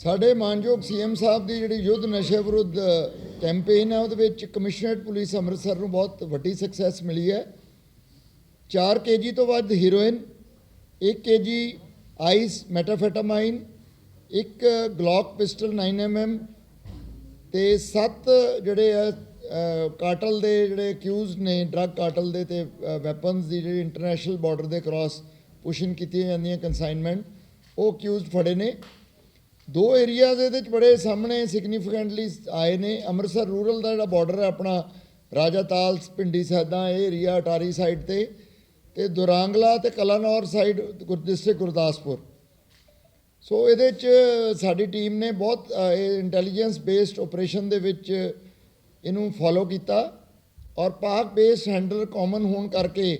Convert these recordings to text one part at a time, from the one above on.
ਸਾਡੇ ਮਾਨਯੋਗ ਸੀਐਮ ਸਾਹਿਬ ਦੀ ਜਿਹੜੀ ਯੁੱਧ ਨਸ਼ੇ ਵਿਰੁੱਧ ਕੈਂਪੇਨ ਹੈ, ਉਹਦੇ ਵਿੱਚ ਕਮਿਸ਼ਨਰੇਟ ਪੁਲਿਸ ਅੰਮ੍ਰਿਤਸਰ ਨੂੰ ਬਹੁਤ ਵੱਡੀ ਸਕਸੈਸ ਮਿਲੀ ਹੈ। 4 ਕੇਜੀ ਤੋਂ ਵੱਧ ਹੀਰੋਇਨ 1 ਕੇਜੀ ਆਈਸ ਮੈਟਾਫੈਟਾਮਾਈਨ ਇੱਕ ਗਲੌਕ ਪਿਸਟਲ 9mm ਤੇ 7 ਜਿਹੜੇ ਆ ਕਾਟਲ ਦੇ ਜਿਹੜੇ ਅਕਿਊਜ਼ਡ ਨੇ ਡਰੱਗ ਕਾਟਲ ਦੇ ਤੇ ਵੈਪਨਸ ਦੀ ਜਿਹੜੀ ਇੰਟਰਨੈਸ਼ਨਲ ਬਾਰਡਰ ਦੇ ਕ੍ਰਾਸ ਪੁਸ਼ਿੰਗ ਕੀਤੀਆਂ ਜਾਂਦੀਆਂ ਕਨਸਾਈਨਮੈਂਟ ਉਹ ਅਕਿਊਜ਼ਡ ਫੜੇ ਨੇ। ਦੋ ਏਰੀਆਜ਼ ਇਹਦੇ ਚ ਬੜੇ ਸਾਹਮਣੇ ਸਿਗਨੀਫੀਕੈਂਟਲੀ ਆਏ ਨੇ। ਅੰਮ੍ਰਿਤਸਰ ਰੂਰਲ ਦਾ ਜਿਹੜਾ ਬਾਰਡਰ ਹੈ ਆਪਣਾ, ਰਾਜਾ ਤਾਲ ਪਿੰਡੀ ਸੈਦਾ ਇਹ ਏਰੀਆ ਅਟਾਰੀ ਸਾਈਡ ਤੇ। ਤੇ ਦੁਰਾਂਗਲਾ ਤੇ Kalanaur side district Gurdaspur. So ਇਹਦੇ ਚ ਸਾਡੀ ਟੀਮ ਨੇ ਬਹੁਤ ਇਹ ਇੰਟੈਲੀਜੈਂਸ ਬੇਸਡ ਆਪਰੇਸ਼ਨ ਦੇ ਵਿੱਚ ਇਹਨੂੰ ਫੋਲੋ ਕੀਤਾ। ਔਰ ਪਾਕ ਬੇਸਡ ਹੈਂਡਲਰ ਕਾਮਨ ਹੋਣ ਕਰਕੇ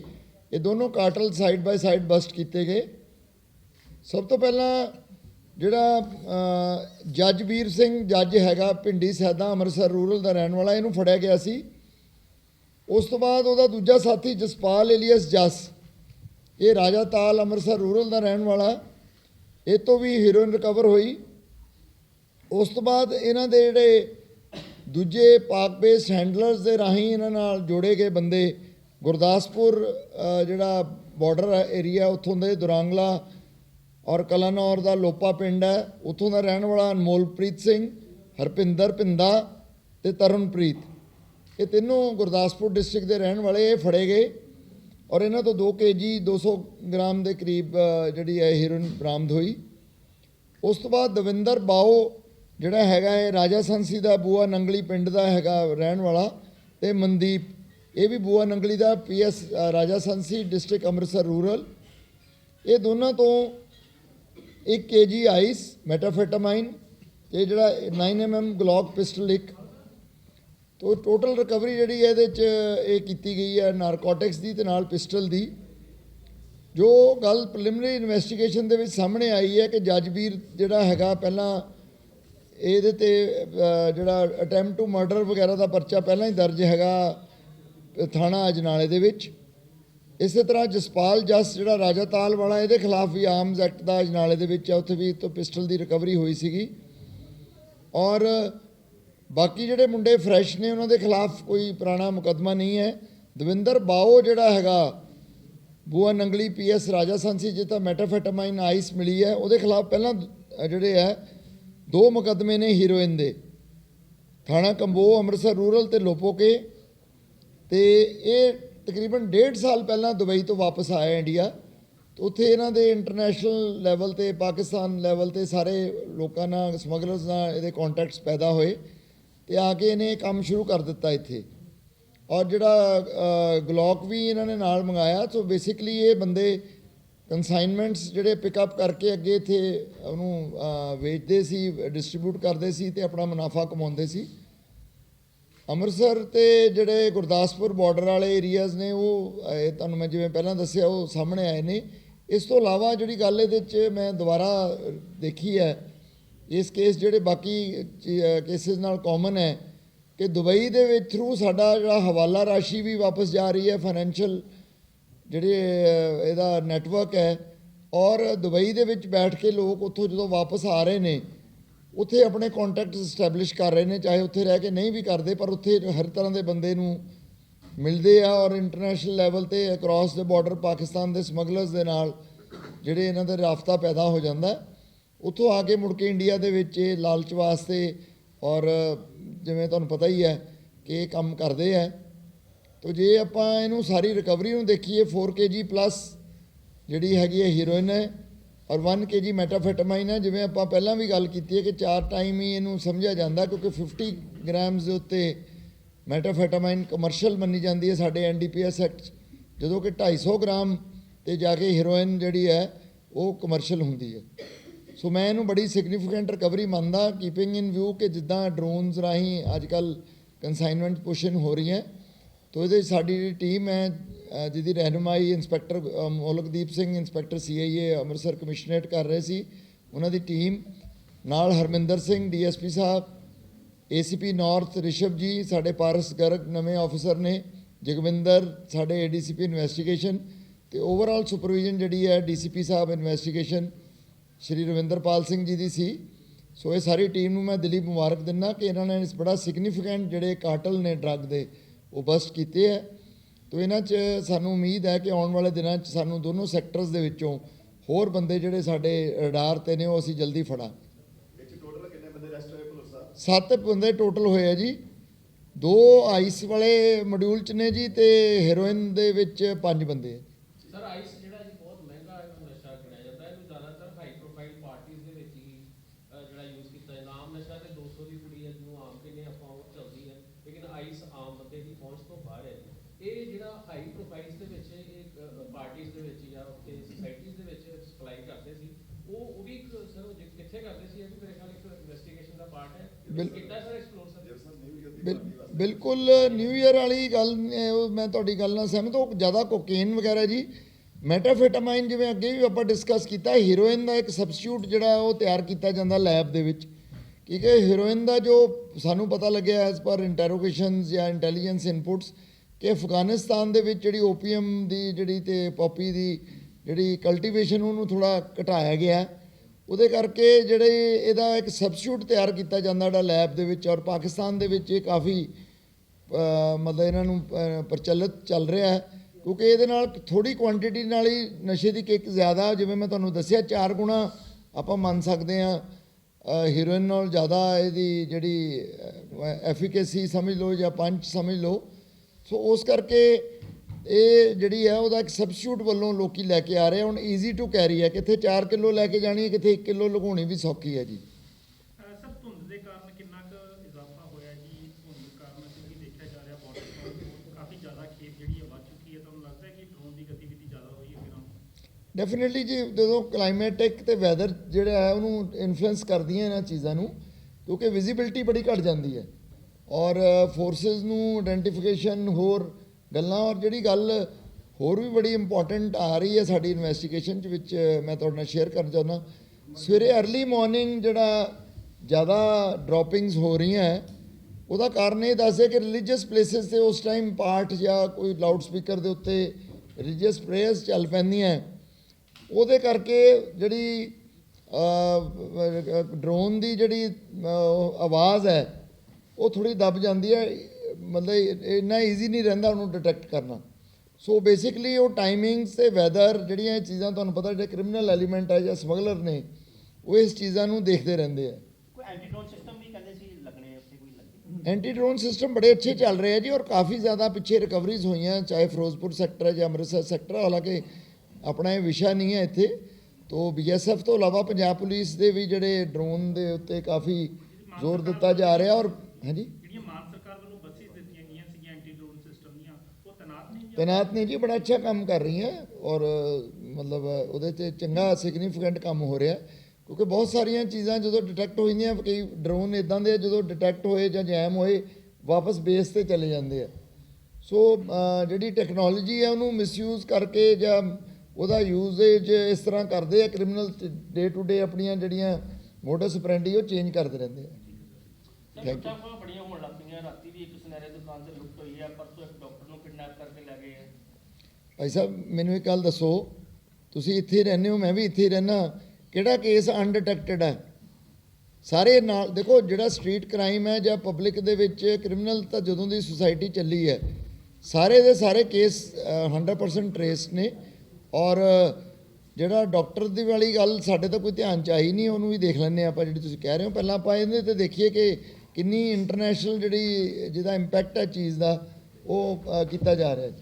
ਇਹ ਦੋਨੋਂ cartel side by side bust ਕੀਤੇ ਗਏ। ਸਭ ਤੋਂ ਪਹਿਲਾਂ ਜਿਹੜਾ ਅ, ਜੱਜ ਵੀਰ ਸਿੰਘ ਜੱਜ ਹੈਗਾ ਪਿੰਡੀ ਸੈਦਾ ਅੰਮ੍ਰਿਤਸਰ ਰੂਰਲ ਦਾ ਰਹਿਣ ਵਾਲਾ ਇਹਨੂੰ ਫੜਿਆ ਗਿਆ ਸੀ। ਉਸ ਤੋਂ ਬਾਅਦ ਉਹਦਾ ਦੂਜਾ ਸਾਥੀ ਜਸਪਾਲ ਏਲੀਅਸ ਜਸ ਇਹ ਰਾਜਾ ਤਾਲ ਅੰਮ੍ਰਿਤਸਰ ਰੂਰਲ ਦਾ ਰਹਿਣ ਵਾਲਾ ਇਹ ਤੋਂ ਵੀ ਹੀਰੋਇਨ ਰਿਕਵਰ ਹੋਈ। ਉਸ ਤੋਂ ਬਾਅਦ ਇਹਨਾਂ ਦੇ ਜਿਹੜੇ ਦੂਜੇ ਪਾਕ ਬੇਸ ਹੈਂਡਲਰਸ ਦੇ ਰਾਹੀਂ ਇਹਨਾਂ ਨਾਲ ਜੋੜੇ ਗਏ ਬੰਦੇ ਗੁਰਦਾਸਪੁਰ ਜਿਹੜਾ ਬਾਰਡਰ ਏਰੀਆ ਉੱਥੋਂ ਦੇ ਦੁਰਾਂਗਲਾ ਔਰ ਕਲਾਨੌਰ ਦਾ ਲੋਪਾ ਪਿੰਡ ਹੈ, ਉੱਥੋਂ ਦਾ ਰਹਿਣ ਵਾਲਾ ਅਨਮੋਲਪ੍ਰੀਤ ਸਿੰਘ, ਹਰਪਿੰਦਰ ਪਿੰਦਾ ਤੇ ਤਰਨਪ੍ਰੀਤ। ਇਹ ਤਿੰਨੋਂ ਗੁਰਦਾਸਪੁਰ ਡਿਸਟ੍ਰਿਕਟ ਦੇ ਰਹਿਣ ਵਾਲੇ, ਇਹ ਫੜੇ ਗਏ। ਔਰ ਇਹਨਾਂ ਤੋਂ 2 ਕੇਜੀ 200 ਗ੍ਰਾਮ ਦੇ ਕਰੀਬ ਜਿਹੜੀ ਹੈ ਹੀਰੋਇਨ ਬਰਾਮਦ ਹੋਈ। ਉਸ ਤੋਂ ਬਾਅਦ ਦਵਿੰਦਰ ਬਾਓ, ਜਿਹੜਾ ਹੈਗਾ ਇਹ ਰਾਜਾ ਸੰਸੀ ਦਾ ਬੂਆ ਨੰਗਲੀ ਪਿੰਡ ਦਾ ਹੈਗਾ, ਰਹਿਣ ਵਾਲਾ ਤੇ ਮਨਦੀਪ। ਇਹ ਵੀ ਬੂਆ ਨੰਗਲੀ ਦਾ ਪੀਐਸ ਰਾਜਾ ਸੰਸੀ ਡਿਸਟ੍ਰਿਕਟ ਅੰਮ੍ਰਿਤਸਰ ਰੂਰਲ ਇਹ ਦੋਨਾਂ ਤੋਂ 1 ਕੇਜੀ ਆਈਸ ਮੈਟਾਫੈਟਾਮਾਈਨ ਤੇ ਜਿਹੜਾ 9mm ਗਲੌਕ ਪਿਸਟਲ ਇੱਕ। ਤੋ ਟੋਟਲ ਰਿਕਵਰੀ ਜਿਹੜੀ ਹੈ ਇਹਦੇ ਚ ਇਹ ਕੀਤੀ ਗਈ ਹੈ ਨਾਰਕੋਟਿਕਸ ਦੀ ਤੇ ਨਾਲ ਪਿਸਟਲ ਦੀ। ਜੋ ਗੱਲ ਪ੍ਰੀਲਿਮਿਨਰੀ ਇਨਵੈਸਟੀਗੇਸ਼ਨ ਦੇ ਵਿੱਚ ਸਾਹਮਣੇ ਆਈ ਹੈ ਕਿ ਜੱਜਵੀਰ ਜਿਹੜਾ ਹੈਗਾ ਪਹਿਲਾਂ ਇਹਦੇ ਤੇ ਜਿਹੜਾ ਅਟੈਂਪਟ ਟੂ ਮਰਡਰ ਵਗੈਰਾ ਦਾ ਪਰਚਾ ਪਹਿਲਾਂ ਹੀ ਦਰਜ ਹੈਗਾ ਥਾਣਾ ਅਜਨਾਲੇ ਦੇ ਵਿੱਚ। ਇਸੇ ਤਰ੍ਹਾਂ ਜਸਪਾਲ ਜਸ ਜਿਹੜਾ ਰਾਜਾ ਤਾਲ ਵਾਲਾ ਇਹਦੇ ਖਿਲਾਫ ਵੀ ਆਰਮਸ ਐਕਟ ਦਾ ਅਜਨਾਲੇ ਦੇ ਵਿੱਚ ਹੈ ਉੱਥੇ ਵੀ ਤੋਂ ਪਿਸਟਲ ਦੀ ਰਿਕਵਰੀ ਹੋਈ ਸੀਗੀ। ਔਰ ਬਾਕੀ ਜਿਹੜੇ ਮੁੰਡੇ ਫਰੈਸ਼ ਨੇ ਉਹਨਾਂ ਦੇ ਖਿਲਾਫ ਕੋਈ ਪੁਰਾਣਾ ਮੁਕੱਦਮਾ ਨਹੀਂ ਹੈ। ਦਵਿੰਦਰ ਬਾਓ ਜਿਹੜਾ ਹੈਗਾ ਬੂਆ ਨੰਗਲੀ ਪੀਐਸ ਰਾਜਾ ਸੰਸੀ ਜਿੱਤਾ ਮੈਟਾਫੈਟਾਮਾਈਨ ਆਈਸ ਮਿਲੀ ਹੈ ਉਹਦੇ ਖਿਲਾਫ ਪਹਿਲਾਂ ਅ, ਜਿਹੜੇ ਹੈ ਦੋ ਮੁਕੱਦਮੇ ਨੇ ਹੀਰੋਇਨ ਦੇ। ਥਾਣਾ ਕੰਬੋ ਅੰਮ੍ਰਿਤਸਰ ਰੂਰਲ ਤੇ ਲੋਪੋਕੇ। ਤੇ ਇਹ ਤਕਰੀਬਨ 1.5 ਸਾਲ ਪਹਿਲਾਂ ਦੁਬਈ ਤੋਂ ਵਾਪਸ ਆਇਆ ਇੰਡੀਆ। ਤੇ ਉੱਥੇ ਇਹਨਾਂ ਦੇ ਇੰਟਰਨੈਸ਼ਨਲ ਲੈਵਲ ਤੇ, ਪਾਕਿਸਤਾਨ ਲੈਵਲ ਤੇ ਸਾਰੇ ਲੋਕਾਂ ਨਾਲ ਸਮਗਲਰਸ ਨਾਲ ਇਹਦੇ ਕੰਟੈਕਟਸ ਪੈਦਾ ਹੋਏ ਤੇ ਆ ਕੇ ਇਹਨੇ ਕੰਮ ਸ਼ੁਰੂ ਕਰ ਦਿੱਤਾ ਇੱਥੇ। ਔਰ ਜਿਹੜਾ ਗਲੋਕ ਵੀ ਇਹਨਾਂ ਨੇ ਨਾਲ ਮੰਗਾਇਆ। ਸੋ ਬੇਸਿਕਲੀ ਇਹ ਬੰਦੇ ਕਨਸਾਈਨਮੈਂਟਸ ਜਿਹੜੇ ਪਿਕਅਪ ਕਰਕੇ ਅੱਗੇ ਇੱਥੇ ਉਹਨੂੰ ਵੇਚਦੇ ਸੀ ਡਿਸਟ੍ਰੀਬਿਊਟ ਕਰਦੇ ਸੀ ਤੇ ਆਪਣਾ ਮੁਨਾਫਾ ਕਮਾਉਂਦੇ ਸੀ। ਅੰਮ੍ਰਿਤਸਰ ਤੇ ਜਿਹੜੇ ਗੁਰਦਾਸਪੁਰ ਬਾਰਡਰ ਵਾਲੇ ਏਰੀਆਜ਼ ਨੇ, ਉਹ, ਇਹ ਤੁਹਾਨੂੰ ਮੈਂ ਜਿਵੇਂ ਪਹਿਲਾਂ ਦੱਸਿਆ, ਉਹ ਸਾਹਮਣੇ ਆਏ ਨੇ। ਇਸ ਤੋਂ ਇਲਾਵਾ ਜਿਹੜੀ ਗੱਲ ਇਹਦੇ 'ਚ ਮੈਂ ਦੁਬਾਰਾ ਦੇਖੀ ਹੈ, ਇਸ ਕੇਸ ਜਿਹੜੇ ਬਾਕੀ ਕੇਸਿਸ ਨਾਲ ਕਾਮਨ ਹੈ ਕਿ ਦੁਬਈ ਦੇ ਵਿੱਚ ਥਰੂ ਸਾਡਾ ਜਿਹੜਾ ਹਵਾਲਾ ਰਾਸ਼ੀ ਵੀ ਵਾਪਸ ਜਾ ਰਹੀ ਹੈ ਫਾਈਨੈਂਸ਼ੀਅਲ ਜਿਹੜੇ ਇਹਦਾ ਨੈਟਵਰਕ ਹੈ। ਔਰ ਦੁਬਈ ਦੇ ਵਿੱਚ ਬੈਠ ਕੇ ਲੋਕ ਉੱਥੋਂ ਜਦੋਂ ਵਾਪਸ ਆ ਰਹੇ ਨੇ ਉੱਥੇ ਆਪਣੇ ਕੰਟੈਕਟਸ ਸਟੈਬਲਿਸ਼ ਕਰ ਰਹੇ ਨੇ, ਚਾਹੇ ਉੱਥੇ ਰਹਿ ਕੇ ਨਹੀਂ ਵੀ ਕਰਦੇ, ਪਰ ਉੱਥੇ ਹਰ ਤਰ੍ਹਾਂ ਦੇ ਬੰਦੇ ਨੂੰ ਮਿਲਦੇ ਆ ਔਰ ਇੰਟਰਨੈਸ਼ਨਲ ਲੈਵਲ ਤੇ ਅਕ੍ਰੋਸ ਦ ਬਾਰਡਰ ਪਾਕਿਸਤਾਨ ਦੇ ਸਮਗਲਰਸ ਦੇ ਨਾਲ ਜਿਹੜੇ ਇਹਨਾਂ ਦਾ ਰਾਫਤਾ ਪੈਦਾ ਹੋ ਜਾਂਦਾ ਉੱਥੋਂ ਆ ਕੇ ਮੁੜ ਕੇ ਇੰਡੀਆ ਦੇ ਵਿੱਚ ਇਹ ਲਾਲਚ ਵਾਸਤੇ ਔਰ ਜਿਵੇਂ ਤੁਹਾਨੂੰ ਪਤਾ ਹੀ ਹੈ ਕਿ ਇਹ ਕੰਮ ਕਰਦੇ ਆ। ਤੋ ਜੇ ਆਪਾਂ ਇਹਨੂੰ ਸਾਰੀ ਰਿਕਵਰੀ ਨੂੰ ਦੇਖੀਏ 4 kg ਪਲੱਸ ਜਿਹੜੀ ਹੈਗੀ ਹੈ ਹੀਰੋਇਨ ਹੈ ਔਰ 1 kg ਮੈਟਾਫੈਟਾਮਾਈਨ ਹੈ ਜਿਵੇਂ ਆਪਾਂ ਪਹਿਲਾਂ ਵੀ ਗੱਲ ਕੀਤੀ ਹੈ ਕਿ ਚਾਰ ਟਾਈਮ ਹੀ ਇਹਨੂੰ ਸਮਝਿਆ ਜਾਂਦਾ ਕਿਉਂਕਿ 50 ਗ੍ਰਾਮਸ ਦੇ ਉੱਤੇ ਮੈਟਾਫੈਟਾਮਾਈਨ ਕਮਰਸ਼ੀਅਲ ਮੰਨੀ ਜਾਂਦੀ ਹੈ ਸਾਡੇ ਐਨਡੀਪੀਐਸ ਐਕਟ 'ਚ, ਜਦੋਂ ਕਿ 250 ਗ੍ਰਾਮ ਤੇ ਜਾ ਕੇ ਹੀਰੋਇਨ ਜਿਹੜੀ ਹੈ ਉਹ ਕਮਰਸ਼ੀਅਲ ਹੁੰਦੀ ਹੈ। ਸੋ ਮੈਂ ਇਹਨੂੰ ਬੜੀ ਸਿਗਨੀਫੀਕੈਂਟ ਰਿਕਵਰੀ ਮੰਨਦਾ ਕੀਪਿੰਗ ਇਨ ਵਿਊ ਕਿ ਜਿੱਦਾਂ ਡਰੋਨਸ ਰਾਹੀਂ ਅੱਜ ਕੱਲ ਕਨਸਾਈਨਮੈਂਟ ਪੁਸ਼ਨ ਹੋ ਰਹੀ ਹੈ ਤੋ ਇਹਦੇ ਸਾਡੀ ਜਿਹੜੀ ਟੀਮ ਹੈ ਜਿਹਦੀ ਰਹਿਨੁਮਾਈ inspector Malkeetdeep Singh, inspector CIA Amritsar commissionerate ਕਰ ਰਹੇ ਸੀ, ਉਹਨਾਂ ਦੀ ਟੀਮ ਨਾਲ ਹਰਮਿੰਦਰ ਸਿੰਘ, ਡੀਐਸਪੀ ਸਾਹਿਬ, ਏਸੀਪੀ ਨਾਰਥ, ਰਿਸ਼ਵ ਜੀ, ਸਾਡੇ ਪਾਰਸ ਗਰਗ ਨਵੇਂ ਆਫੀਸਰ ਨੇ, ਜਗਵਿੰਦਰ, ਸਾਡੇ ਏਡੀਸੀਪੀ ਇਨਵੈਸਟੀਗੇਸ਼ਨ ਤੇ ਓਵਰਆਲ ਸੁਪਰਵੀਜ਼ਨ ਜਿਹੜੀ ਹੈ, ਡੀਸੀਪੀ ਸਾਹਿਬ ਇਨਵੈਸਟੀਗੇਸ਼ਨ ਸ਼੍ਰੀ ਰਵਿੰਦਰਪਾਲ ਸਿੰਘ ਜੀ ਦੀ ਸੀ। ਸੋ ਇਹ ਸਾਰੀ ਟੀਮ ਨੂੰ ਮੈਂ ਦਿਲੀ ਮੁਬਾਰਕ ਦਿੰਦਾ ਕਿ ਇਹਨਾਂ ਨੇ ਇਸ ਬੜਾ ਸਿਗਨੀਫੀਕੈਂਟ ਜਿਹੜੇ ਕਾਟਲ ਨੇ ਡਰੱਗ ਦੇ ਉਹ ਬਸਟ ਕੀਤੇ ਹੈ ਤੋ ਇਹਨਾਂ 'ਚ ਸਾਨੂੰ ਉਮੀਦ ਹੈ ਕਿ ਆਉਣ ਵਾਲੇ ਦਿਨਾਂ 'ਚ ਸਾਨੂੰ ਦੋਨੋਂ ਸੈਕਟਰਸ ਦੇ ਵਿੱਚੋਂ ਹੋਰ ਬੰਦੇ ਜਿਹੜੇ ਸਾਡੇ ਰਡਾਰ ਤੇ ਨੇ ਉਹ ਅਸੀਂ ਜਲਦੀ ਫੜਾਂਗੇ ਵਿੱਚ ਟੋਟਲ ਕਿੰਨੇ ਬੰਦੇ ਅਰੈਸਟ ਹੋਏ ਪੁਲਿਸ ਦਾ? ਸੱਤ ਬੰਦੇ ਟੋਟਲ ਹੋਏ ਆ ਜੀ। ਦੋ ਆਈਸ ਵਾਲੇ ਮੋਡਿਊਲ 'ਚ ਨੇ ਜੀ ਤੇ ਹੈਰੋਇਨ ਦੇ ਵਿੱਚ ਪੰਜ ਬੰਦੇ ਆ ਸਰ ਆਈਸ ਜਿਹੜਾ ਜੀ ਬਹੁਤ ਮਹਿੰਗਾ ਨਸ਼ਾ ਗਿਣਿਆ ਜਾਂਦਾ ਹੈ ਇਹਨੂੰ ਜ਼ਿਆਦਾਤਰ ਹਾਈ ਪ੍ਰੋਫਾਈਲ ਪਾਰਟੀਆਂ ਦੇ ਵਿੱਚ ਹੀ ਅਹ, ਜਿਹੜਾ ਯੂਜ਼ ਕੀਤਾ ਜਾਂਦਾ ਨਾਮ ਨਸ਼ਾ ਤੇ 200 ਦੀ ਕੁੜੀ ਹੈ ਜਿਹਨੂੰ ਆਮ ਕਹਿੰਦੇ ਆਪਾਂ ਉਹ ਚੱਲਦੀ ਹੈ ਲੇਕਿਨ ਆਈਸ ਆਮ ਬੰਦੇ ਦੀ ਪਹੁੰਚ ਤੋਂ ਬਾਹਰ ਹੈ ਇਹ ਜਿਹੜਾ ਹਾਈ ਪ੍ਰੋਫਾਈਲਸ ਦੇ ਵਿੱਚ ਇਹ ਪਾਰਟੀਆਂ ਦੇ ਵਿੱਚ ਜਾਂ ਉੱਥੇ ਸੁਸਾਇਟੀਜ਼ ਦੇ ਵਿੱਚ ਸਪਲਾਈ ਕਰਦੇ ਸੀ। ਉਹ ਉਹ ਵੀ ਇੱਕ ਸਰ ਕਿੱਥੇ ਕਰਦੇ ਸੀ ਇਹ ਵੀ ਮੇਰੇ ਖਿਆਲ ਇੱਕ ਇਨਵੈਸਟੀਗੇਸ਼ਨ ਦਾ ਪਾਰਟ ਹੈ। ਬਿਲ- ਕਿੱਦਾਂ ਸਰ ਐਕਸਪਲੋਰ ਸਰ? ਬਿਲਕੁਲ ਨਿਊ ਈਅਰ ਵਾਲੀ ਗੱਲ ਮੈਂ ਤੁਹਾਡੀ ਗੱਲ ਨਾਲ ਸਹਿਮਤ ਹਾਂ ਉਹ ਜ਼ਿਆਦਾ ਕੋਕੇਨ ਵਗੈਰਾ ਜੀ। ਮੈਟਾਫੈਟਾਮਾਈਨ ਜਿਵੇਂ ਅੱਗੇ ਵੀ ਆਪਾਂ ਡਿਸਕਸ ਕੀਤਾ ਹੀਰੋਇਨ ਦਾ ਇੱਕ ਸਬਸਟੀਟਿਊਟ ਜਿਹੜਾ ਉਹ ਤਿਆਰ ਕੀਤਾ ਜਾਂਦਾ ਲੈਬ ਦੇ ਵਿੱਚ। ਕਿਉਂਕਿ ਹੀਰੋਇਨ ਦਾ ਜੋ ਸਾਨੂੰ ਪਤਾ ਲੱਗਿਆ ਐਸ ਪਰ ਇੰਟਰੋਗੇਸ਼ਨਸ ਜਾਂ ਇੰਟੈਲੀਜੈਂਸ ਇਨਪੁਟਸ ਕਿ ਅਫਗਾਨਿਸਤਾਨ ਦੇ ਵਿੱਚ ਜਿਹੜੀ ਓਪੀਅਮ ਦੀ ਜਿਹੜੀ ਤੇ ਪੋਪੀ ਦੀ ਜਿਹੜੀ ਕਲਟੀਵੇਸ਼ਨ ਉਹਨੂੰ ਥੋੜਾ ਘਟਾਇਆ ਗਿਆ। ਉਹਦੇ ਕਰਕੇ ਜਿਹੜੇ ਇਹਦਾ ਇੱਕ ਸਬਸਟੀਟਿਊਟ ਤਿਆਰ ਕੀਤਾ ਜਾਂਦਾ ਜਿਹੜਾ ਲੈਬ ਦੇ ਵਿੱਚ ਔਰ ਪਾਕਿਸਤਾਨ ਦੇ ਵਿੱਚ ਇਹ ਕਾਫੀ ਮਤਲਬ ਇਹਨਾਂ ਨੂੰ ਪ੍ਰਚਲਿਤ ਚੱਲ ਰਿਹਾ ਹੈ। ਕਿਉਂਕਿ ਇਹਦੇ ਨਾਲ ਥੋੜੀ ਕੁਆਂਟੀਟੀ ਨਾਲ ਹੀ ਨਸ਼ੇ ਦੀ ਕਿੱਕ ਜ਼ਿਆਦਾ, ਜਿਵੇਂ ਮੈਂ ਤੁਹਾਨੂੰ ਦੱਸਿਆ, ਚਾਰ ਗੁਣਾ ਆਪਾਂ ਮੰਨ ਸਕਦੇ ਹਾਂ ਹੀਰੋਇਨ ਨਾਲ ਜ਼ਿਆਦਾ ਇਹਦੀ ਜਿਹੜੀ ਐਫੀਕੇਸੀ ਸਮਝ ਲਓ ਜਾਂ ਪੰਚ ਸਮਝ ਲਓ। ਸੋ ਉਸ ਕਰਕੇ ਇਹ ਜਿਹੜੀ ਹੈ ਉਹਦਾ ਇੱਕ ਸਬਸਟੀਟਿਊਟ ਵੱਲੋਂ ਲੋਕੀ ਲੈ ਕੇ ਆ ਰਹੇ। ਹੁਣ ਈਜ਼ੀ ਟੂ ਕੈਰੀ ਹੈ ਕਿੱਥੇ 4 ਕਿਲੋ ਲੈ ਕੇ ਜਾਣੀ ਹੈ ਕਿੱਥੇ 1 ਕਿਲੋ ਲਗਾਉਣੀ ਵੀ ਸੌਖੀ ਹੈ ਜੀ। ਅਹ ਸਰ ਧੁੰਦ ਦੇ ਕਾਰਨ ਕਿੰਨਾ ਕੁ ਇਜ਼ਾਫਾ ਹੋਇਆ ਜੀ? ਧੁੰਦ ਕਾਰਨ ਕਿਉਂਕਿ ਦੇਖਿਆ ਜਾ ਰਿਹਾ ਬਾਰਡਰ ਤੋਂ। ਕਾਫੀ ਜ਼ਿਆਦਾ ਖੇਪ ਜਿਹੜੀ ਹੈ ਵੱਧ ਚੁੱਕੀ ਹੈ। ਤੁਹਾਨੂੰ ਲੱਗਦਾ ਹੈ ਕਿ ਡਰੋਨ ਦੀ ਗਤੀਵਿਧੀ ਜ਼ਿਆਦਾ ਹੋਈ ਹੈ ਫਿਰ ਡੈਫੀਨਿਟਲੀ ਜੀ ਜਦੋਂ ਕਲਾਈਮੇਟਿਕ ਤੇ ਵੈਦਰ ਜਿਹੜਾ ਹੈ ਉਹਨੂੰ ਇਨਫਲੂਐਂਸ ਕਰਦੀਆਂ ਇਹਨਾਂ ਚੀਜ਼ਾਂ ਨੂੰ ਕਿਉਂਕਿ ਵਿਜ਼ਿਬਿਲਟੀ ਬੜੀ ਘਟ ਜਾਂਦੀ ਹੈ। ਔਰ ਫੋਰਸਸ ਨੂੰ ਆਇਡੈਂਟੀਫਿਕੇਸ਼ਨ ਹੋਰ ਗੱਲਾਂ, ਔਰ ਜਿਹੜੀ ਗੱਲ ਹੋਰ ਵੀ ਬੜੀ ਇੰਪੋਰਟੈਂਟ ਆ ਰਹੀ ਹੈ ਸਾਡੀ ਇਨਵੈਸਟੀਗੇਸ਼ਨ ਚ ਵਿੱਚ ਮੈਂ ਤੁਹਾਡੇ ਨਾਲ ਸ਼ੇਅਰ ਕਰਨਾ ਚਾਹੁੰਦਾ। ਸਵੇਰੇ अर्ਲੀ ਮਾਰਨਿੰਗ ਜਿਹੜਾ ਜ਼ਿਆਦਾ ਡ੍ਰੌਪਿੰਗਸ ਹੋ ਰਹੀਆਂ ਹੈ, ਉਹਦਾ ਕਾਰਨ ਇਹ ਦੱਸਦੇ ਕਿ ਰਿਲੀਜੀਅਸ ਪਲੇਸਿਸ ਤੇ ਉਸ ਟਾਈਮ ਪਾਠ ਜਾਂ ਕੋਈ ਲਾਊਡ ਸਪੀਕਰ ਦੇ ਉੱਤੇ ਰਿਲੀਜੀਅਸ ਪ੍ਰੇਅਰਸ ਚੱਲ ਪੈਂਦੀਆਂ ਉਹਦੇ ਕਰਕੇ ਜਿਹੜੀ ਡਰੋਨ ਦੀ ਜਿਹੜੀ ਆਵਾਜ਼ ਹੈ ਉਹ ਥੋੜੀ ਦਬ ਜਾਂਦੀ ਹੈ ਮਤਲਬ ਇੰਨਾ ਈਜ਼ੀ ਨਹੀਂ ਰਹਿੰਦਾ ਉਹਨੂੰ ਡਿਟੈਕਟ ਕਰਨਾ। ਸੋ ਬੇਸਿਕਲੀ ਉਹ ਟਾਈਮਿੰਗਸ ਤੇ ਵੈਦਰ ਜਿਹੜੀਆਂ ਇਹ ਚੀਜ਼ਾਂ ਤੁਹਾਨੂੰ ਪਤਾ ਜਿਹੜੇ ਕ੍ਰਿਮੀਨਲ ਐਲੀਮੈਂਟ ਹੈ ਜਾਂ ਸਮਗਲਰ ਨੇ ਉਹ ਇਸ ਚੀਜ਼ਾਂ ਨੂੰ ਦੇਖਦੇ ਰਹਿੰਦੇ ਆ। ਕੋਈ ਐਂਟੀਡੋਟ ਸਿਸਟਮ ਵੀ ਕਹਿੰਦੇ ਸੀ ਲੱਗਣੇ ਉੱਥੇ ਕੋਈ ਲੱਗੇ? ਐਂਟੀ ਡਰੋਨ ਸਿਸਟਮ ਬੜੇ ਅੱਛੇ ਚੱਲ ਰਹੇ ਆ ਜੀ ਔਰ ਕਾਫੀ ਜ਼ਿਆਦਾ ਪਿੱਛੇ ਰਿਕਵਰੀਜ਼ ਹੋਈਆਂ ਚਾਹੇ ਫਿਰੋਜ਼ਪੁਰ ਸੈਕਟਰ ਹੈ ਜਾਂ ਅੰਮ੍ਰਿਤਸਰ ਸੈਕਟਰ ਹਾਲਾਂਕਿ ਆਪਣਾ ਇਹ ਵਿਸ਼ਾ ਨਹੀਂ ਹੈ ਇੱਥੇ। ਤੋਂ ਬੀਐਸਐਫ ਤੋਂ ਇਲਾਵਾ ਪੰਜਾਬ ਪੁਲਿਸ ਦੇ ਵੀ ਜਿਹੜੇ ਡਰੋਨ ਦੇ ਉੱਤੇ ਕਾਫੀ ਜ਼ੋਰ ਦਿੱਤਾ ਜਾ ਰਿਹਾ ਔਰ ਹਾਂਜੀ? ਜਿਹੜੀਆਂ ਮਾਨ ਸਰਕਾਰ ਵੱਲੋਂ ਬੱਸਿਸ ਦਿੱਤੀਆਂ ਗਈਆਂ ਸੀਗੀਆਂ ਐਂਟੀ ਡਰੋਨ ਸਿਸਟਮ ਦੀਆਂ ਉਹ ਤੈਨਾਤ ਨਹੀਂ ਜਾਂ? ਤੈਨਾਤ ਨੇ ਜੀ ਬੜਾ ਅੱਛਾ ਕੰਮ ਕਰ ਰਹੀ ਹੈ ਔਰ ਮਤਲਬ ਉਹਦੇ ਤੇ ਚੰਗਾ ਸਿਗਨੀਫੀਕੈਂਟ ਕੰਮ ਹੋ ਰਿਹਾ। ਕਿਉਂਕਿ ਬਹੁਤ ਸਾਰੀਆਂ ਚੀਜ਼ਾਂ ਜਦੋਂ ਡਿਟੈਕਟ ਹੋ ਜਾਂਦੀਆਂ ਕਈ ਡਰੋਨ ਇਦਾਂ ਦੇ ਜਦੋਂ ਡਿਟੈਕਟ ਹੋਏ ਜਾਂ ਜੈਮ ਹੋਏ ਵਾਪਸ ਬੇਸ ਤੇ ਚਲੇ ਜਾਂਦੇ ਆ। ਸੋ ਜਿਹੜੀ ਟੈਕਨੋਲੋਜੀ ਹੈ ਉਹਨੂੰ ਮਿਸਯੂਜ਼ ਕਰਕੇ ਜਾਂ ਉਹਦਾ ਯੂਜ਼ੇਜ ਇਸ ਤਰ੍ਹਾਂ ਕਰਦੇ ਆ ਕ੍ਰਿਮੀਨਲ ਡੇ ਟੂ ਡੇ ਆਪਣੀਆਂ ਜਿਹੜੀਆਂ ਮੋਡਸ ਆਪਰੈਂਡੀ ਉਹ ਚੇਂਜ ਕਰਦੇ ਰਹਿੰਦੇ ਆ। ਸਰ Thank ਲੁੱਟਾਂ ਖੋਹਾਂ ਬੜੀਆਂ ਹੋਣ ਲੱਗ ਪਈਆਂ। ਰਾਤੀ ਵੀ ਇੱਕ ਸੁਨਹਿਰੇ ਦੁਕਾਨ ਤੇ ਲੁੱਟ ਹੋਈ ਹੈ ਪਰਸੋਂ ਇੱਕ ਡਾਕਟਰ ਨੂੰ ਕਿਡਨੈਪ ਕਰਕੇ ਲੈ ਗਏ ਹੈ ਭਾਈ ਸਾਹਿਬ ਮੈਨੂੰ ਇੱਕ ਗੱਲ ਦੱਸੋ। ਤੁਸੀਂ ਇੱਥੇ ਹੀ ਰਹਿੰਦੇ ਹੋ ਮੈਂ ਵੀ ਇੱਥੇ ਹੀ ਰਹਿਣਾ ਕਿਹੜਾ ਕੇਸ ਅਨਡਿਟੈਕਟਡ ਹੈ? ਸਾਰੇ ਨਾਲ ਦੇਖੋ ਜਿਹੜਾ ਸਟਰੀਟ ਕ੍ਰਾਈਮ ਹੈ ਜਾਂ ਪਬਲਿਕ ਦੇ ਵਿੱਚ ਕ੍ਰਿਮੀਨਲ ਤਾਂ ਜਦੋਂ ਦੀ ਸੁਸਾਇਟੀ ਚੱਲੀ ਹੈ ਸਾਰੇ ਦੇ ਸਾਰੇ ਕੇਸ 100% ਟਰੇਸ ਨੇ। ਔਰ ਜਿਹੜਾ ਡਾਕਟਰ ਦੀ ਵਾਲੀ ਗੱਲ ਸਾਡੇ ਤਾਂ ਕੋਈ ਧਿਆਨ ਚ ਆਈ ਨਹੀਂ ਉਹਨੂੰ ਵੀ ਦੇਖ ਲੈਂਦੇ ਹਾਂ ਆਪਾਂ ਜਿਹੜੀ ਤੁਸੀਂ ਕਹਿ ਰਹੇ ਹੋ। ਪਹਿਲਾਂ ਆਪਾਂ ਇਹਦੇ ਤੇ ਦੇਖੀਏ ਕਿ ਕਿੰਨੀ ਇੰਟਰਨੈਸ਼ਨਲ ਜਿਹੜੀ ਜਿਹਦਾ ਇੰਪੈਕਟ ਹੈ ਚੀਜ਼ ਦਾ ਉਹ ਕੀਤਾ ਜਾ ਰਿਹਾ ਮੰਗ?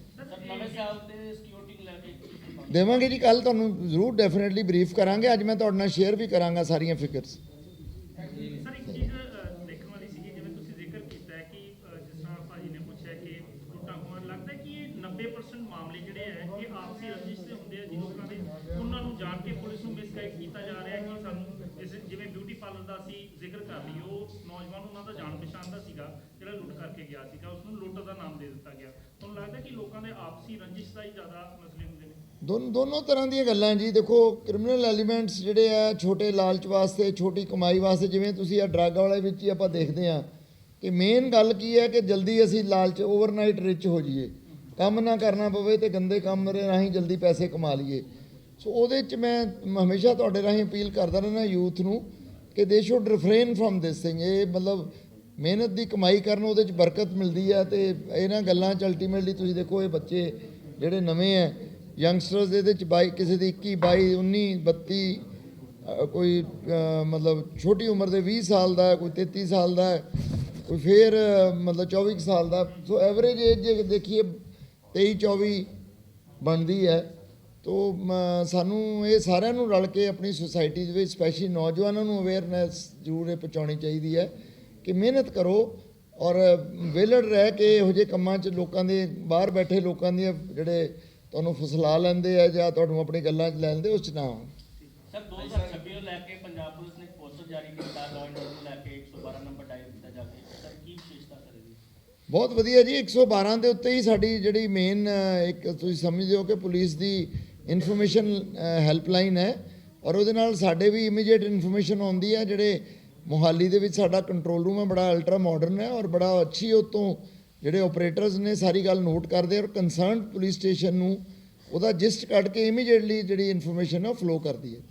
ਦੇਵਾਂਗੇ ਜੀ ਕੱਲ ਤੁਹਾਨੂੰ ਜ਼ਰੂਰ ਡੈਫੀਨਿਟਲੀ ਬਰੀਫ ਕਰਾਂਗੇ। ਅੱਜ ਮੈਂ ਤੁਹਾਡੇ ਨਾਲ ਸ਼ੇਅਰ ਵੀ ਕਰਾਂਗਾ ਸਾਰੀਆਂ ਫਿਗਰਸ ਸਰ ਇੱਕ ਚੀਜ਼ ਅਹ, ਦੇਖਣ ਵਾਲੀ ਸੀਗੀ ਜਿਵੇਂ ਤੁਸੀਂ ਜ਼ਿਕਰ ਕੀਤਾ ਹੈ ਕਿ ਅਹ, ਜਿਸ ਤਰ੍ਹਾਂ ਭਾਜੀ ਨੇ ਪੁੱਛਿਆ ਕਿ ਲੁੱਟਾਂ ਖੋਹਾਂ ਲੱਗਦਾ ਹੈ ਕਿ ਇਹ 90% ਮਾਮਲੇ ਜਿਹੜੇ ਹੈ ਇਹ ਆਪਸੀ ਰੰਜਿਸ਼ ਦੇ ਹੁੰਦੇ ਆ ਜੀ ਲੋਕਾਂ ਦੇ ਉਹਨਾਂ ਨੂੰ ਜਾਣ ਕੇ ਪੁਲਿਸ ਨੂੰ ਮਿਸਗਾਈਡ ਕੀਤਾ ਜਾ ਰਿਹਾ ਹੈ ਕਿ ਸਾਨੂੰ ਇਸ ਜਿਵੇਂ ਬਿਊਟੀ ਪਾਰਲਰ ਦਾ ਅਸੀਂ ਜ਼ਿਕਰ ਕਰ ਲਈ ਉਹ ਨੌਜਵਾਨ ਉਹਨਾਂ ਦਾ ਜਾਣ ਪਛਾਣ ਦਾ ਸੀਗਾ, ਜਿਹੜਾ ਲੁੱਟ ਕਰਕੇ ਗਿਆ ਸੀਗਾ ਉਸ ਨੂੰ ਲੁੱਟ ਦਾ ਨਾਮ ਦੇ ਦਿੱਤਾ ਗਿਆ। ਤੁਹਾਨੂੰ ਲੱਗਦਾ ਕਿ ਲੋਕਾਂ ਦੇ ਆਪਸੀ ਰੰਜਿਸ਼ ਦਾ ਹੀ ਜ਼ਿਆਦਾ ਮਸਲੇ ਹੁੰਦੇ ਨੇ? ਦੋਨ, ਦੋਨੋਂ ਤਰ੍ਹਾਂ ਦੀਆਂ ਗੱਲਾਂ ਜੀ। ਦੇਖੋ ਕ੍ਰਿਮੀਨਲ ਐਲੀਮੈਂਟਸ ਜਿਹੜੇ ਆ, ਛੋਟੇ ਲਾਲਚ ਵਾਸਤੇ, ਛੋਟੀ ਕਮਾਈ ਵਾਸਤੇ, ਜਿਵੇਂ ਤੁਸੀਂ ਆ ਡਰੱਗ ਵਾਲੇ ਵਿੱਚ ਹੀ ਆਪਾਂ ਦੇਖਦੇ ਆ ਕਿ ਮੇਨ ਗੱਲ ਕੀ ਹੈ ਕਿ ਜਲਦੀ ਅਸੀਂ ਲਾਲਚ ਓਵਰਨਾਈਟ ਰਿਚ ਹੋ ਜਾਈਏ। ਕੰਮ ਨਾ ਕਰਨਾ ਪਵੇ ਤੇ ਗੰਦੇ ਕੰਮ ਦੇ ਰਾਹੀਂ ਜਲਦੀ ਪੈਸੇ ਕਮਾ ਲਈਏ। ਸੋ ਉਹਦੇ 'ਚ ਮੈਂ ਹਮੇਸ਼ਾ ਤੁਹਾਡੇ ਰਾਹੀਂ ਅਪੀਲ ਕਰਦਾ ਰਹਿੰਦਾ ਯੂਥ ਨੂੰ ਕਿ they should refrain from this thing ਇਹ ਮਤਲਬ ਮਿਹਨਤ ਦੀ ਕਮਾਈ ਕਰਨ ਉਹਦੇ ਚ ਬਰਕਤ ਮਿਲਦੀ ਹੈ ਤੇ ਇਹਨਾਂ ਗੱਲਾਂ ਚ ਅਲਟੀਮੇਟਲੀ ਤੁਸੀਂ ਦੇਖੋ ਇਹ ਬੱਚੇ ਜਿਹੜੇ ਨਵੇਂ ਹੈ ਯੰਗਸਟਰਸ ਇਹਦੇ ਚ ਬਾਈ, ਕਿਸੇ ਦੀ 21 22 19 32 ਕੋਈ ਮਤਲਬ ਛੋਟੀ ਉਮਰ ਦੇ 20 ਸਾਲ ਦਾ, ਕੋਈ 33 ਸਾਲ ਦਾ, ਕੋਈ ਫੇਰ ਮਤਲਬ 24 ਕੁ ਸਾਲ ਦਾ। ਸੋ ਐਵਰੇਜ ਏਜ ਜੇ ਦੇਖੀਏ 23 24 ਬਣਦੀ ਹੈ। ਤੋ ਸਾਨੂੰ ਇਹ ਸਾਰਿਆਂ ਨੂੰ ਰਲ ਕੇ ਆਪਣੀ ਸੁਸਾਇਟੀ ਦੇ ਵਿੱਚ ਸਪੈਸ਼ਲੀ ਨੌਜਵਾਨਾਂ ਨੂੰ ਅਵੇਅਰਨੈਸ ਜ਼ਰੂਰ ਇਹ ਪਹੁੰਚਾਉਣੀ ਚਾਹੀਦੀ ਹੈ ਕਿ ਮਿਹਨਤ ਕਰੋ ਔਰ ਵਿਹਲੜ ਰਹਿ ਕੇ ਇਹੋ ਜਿਹੇ ਕੰਮਾਂ 'ਚ ਲੋਕਾਂ ਦੇ ਬਾਹਰ ਬੈਠੇ ਲੋਕਾਂ ਦੀਆਂ ਜਿਹੜੇ ਤੁਹਾਨੂੰ ਫਸਲਾ ਲੈਂਦੇ ਆ ਜਾਂ ਤੁਹਾਨੂੰ ਆਪਣੀ ਗੱਲਾਂ 'ਚ ਲੈ ਲੈਂਦੇ ਉਸ 'ਚ ਨਾ ਆਓ। ਸਰ 2026 ਨੂੰ ਲੈ ਕੇ ਪੰਜਾਬ ਪੁਲਿਸ ਨੇ ਇੱਕ ਪੋਸਟਰ ਜਾਰੀ ਕੀਤਾ ਲਾਅ ਐਂਡ ਆਰਡਰ ਨੂੰ ਲੈ ਕੇ 112 ਨੰਬਰ ਡਾਇਲ ਕੀਤਾ ਜਾਵੇ ਸਰ ਕੀ ਵਿਸ਼ੇਸ਼ਤਾ ਕਰੇਗੀ ਬਹੁਤ ਵਧੀਆ ਜੀ 112 ਦੇ ਉੱਤੇ ਹੀ ਸਾਡੀ ਜਿਹੜੀ ਮੇਨ ਇੱਕ ਤੁਸੀਂ ਸਮਝਦੇ ਹੋ ਕਿ ਪੁਲਿਸ ਦੀ ਇਨਫੋਰਮੇਸ਼ਨ ਹੈਲਪਲਾਈਨ ਹੈ ਔਰ ਉਹਦੇ ਨਾਲ ਸਾਡੇ ਵੀ ਇਮੀਡੀਏਟ ਇਨਫੋਰਮੇਸ਼ਨ ਆਉਂਦੀ ਹੈ ਜਿਹੜੇ ਮੋਹਾਲੀ ਦੇ ਵਿੱਚ ਸਾਡਾ ਕੰਟਰੋਲ ਰੂਮ ਹੈ, ਬੜਾ ਅਲਟਰਾ ਮਾਡਰਨ ਹੈ ਔਰ ਬੜਾ ਅੱਛੀ ਉਹ ਜਿਹੜੇ ਆਪਰੇਟਰਸ ਨੇ ਸਾਰੀ ਗੱਲ ਨੋਟ ਕਰਦੇ ਔਰ ਕੰਸਰਨਡ ਪੁਲਿਸ ਸਟੇਸ਼ਨ ਨੂੰ ਉਹਦਾ ਜਿਸਟ ਕੱਢ ਕੇ ਇਮੀਡੀਏਟਲੀ ਜਿਹੜੀ ਇਨਫੋਰਮੇਸ਼ਨ ਹੈ ਉਹ ਫਲੋ ਕਰਦੀ ਹੈ।